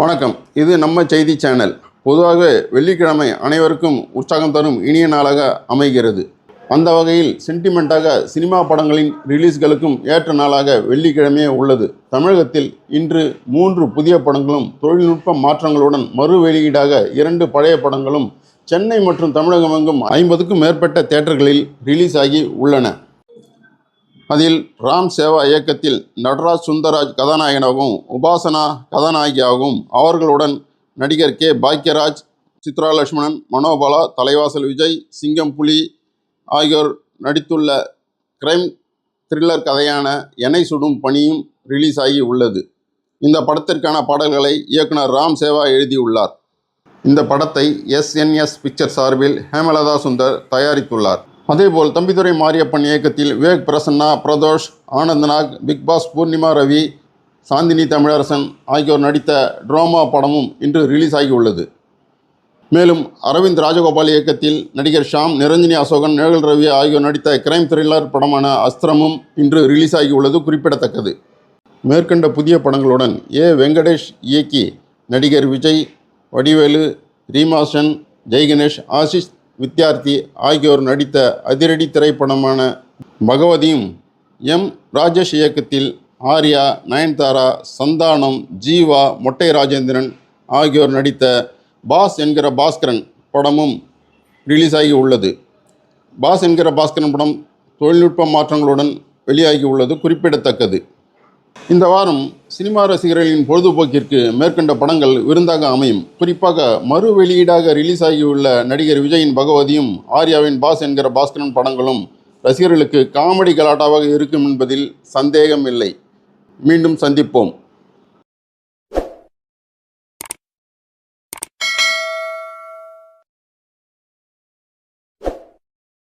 வணக்கம். இது நம்ம செய்தி சேனல் பொதுவாக வெள்ளிக்கிழமை அனைவருக்கும் உற்சாகம் தரும் இனிய நாளாக அமைகிறது. அந்த வகையில் சென்டிமெண்ட்டாக சினிமா படங்களின் ரிலீஸ்களுக்கும் ஏற்ற நாளாக வெள்ளிக்கிழமையே உள்ளது. தமிழகத்தில் இன்று மூன்று புதிய படங்களும் தொழில்நுட்ப மாற்றங்களுடன் மறு வெளியீடாக இரண்டு பழைய படங்களும் சென்னை மற்றும் தமிழகமெங்கும் ஐம்பதுக்கும் மேற்பட்ட தேட்டர்களில் ரிலீஸ் ஆகி உள்ளன. அதில் ராம் சேவா இயக்கத்தில் நடராஜ் சுந்தராஜ் கதாநாயகனாகவும் உபாசனா கதாநாயகியாகவும் அவர்களுடன் நடிகர் கே. பாக்யராஜ் சித்ரா லட்சுமணன் மனோபாலா தலைவாசல் விஜய் சிங்கம் புலி ஆகியோர் நடித்துள்ள கிரைம் த்ரில்லர் கதையான எனை சுடும் பணியும் ரிலீஸ் ஆகி உள்ளது. இந்த படத்திற்கான பாடல்களை இயக்குனர் ராம் சேவா எழுதியுள்ளார். இந்த படத்தை எஸ்என்எஸ் பிக்சர் சார்பில் ஹேமலதா சுந்தர் தயாரித்துள்ளார். அதேபோல் தம்பிதுரை மாரியப்பன் இயக்கத்தில் விவேக் பிரசன்னா பிரதோஷ் ஆனந்த்நாக் பிக் பாஸ் பூர்ணிமா ரவி சாந்தினி தமிழரசன் ஆகியோர் நடித்த ட்ராமா படமும் இன்று ரிலீஸ் ஆகியுள்ளது மேலும் அரவிந்த் ராஜகோபால் இயக்கத்தில் நடிகர் ஷாம் நிரஞ்சினி அசோகன் நிழல் ரவி ஆகியோர் நடித்த கிரைம் த்ரில்லர் படமான அஸ்திரமும் இன்று ரிலீஸ் ஆகியுள்ளது குறிப்பிடத்தக்கது. மேற்கண்ட புதிய படங்களுடன் ஏ. வெங்கடேஷ் இயக்கி நடிகர் விஜய் வடிவேலு ரீமாசன் ஜெய்கணேஷ் ஆசிஷ் வித்யார்த்தி ஆகியோர் நடித்த அதிரடி திரைப்படமான பகவதியும் எம். ராஜேஷ் இயக்கத்தில் ஆர்யா நயன்தாரா சந்தானம் ஜீவா மொட்டை ராஜேந்திரன் ஆகியோர் நடித்த பாஸ் என்கிற பாஸ்கரன் படமும் ரிலீஸ் ஆகி உள்ளது. பாஸ் என்கிற பாஸ்கரன் படம் தொழில்நுட்ப மாற்றங்களுடன் வெளியாகி உள்ளது குறிப்பிடத்தக்கது. இந்த வாரம் சினிமா ரசிகர்களின் பொழுதுபோக்கிற்கு மேற்கண்ட படங்கள் விருந்தாக அமையும். குறிப்பாக மறு வெளியீடாக ரிலீஸ் ஆகியுள்ள நடிகர் விஜயின் பகவதியும் ஆர்யாவின் பாஸ் என்கிற பாஸ்கரன் படங்களும் ரசிகர்களுக்கு காமெடி கலாட்டாவாக இருக்கும் என்பதில் சந்தேகம் இல்லை. மீண்டும் சந்திப்போம்.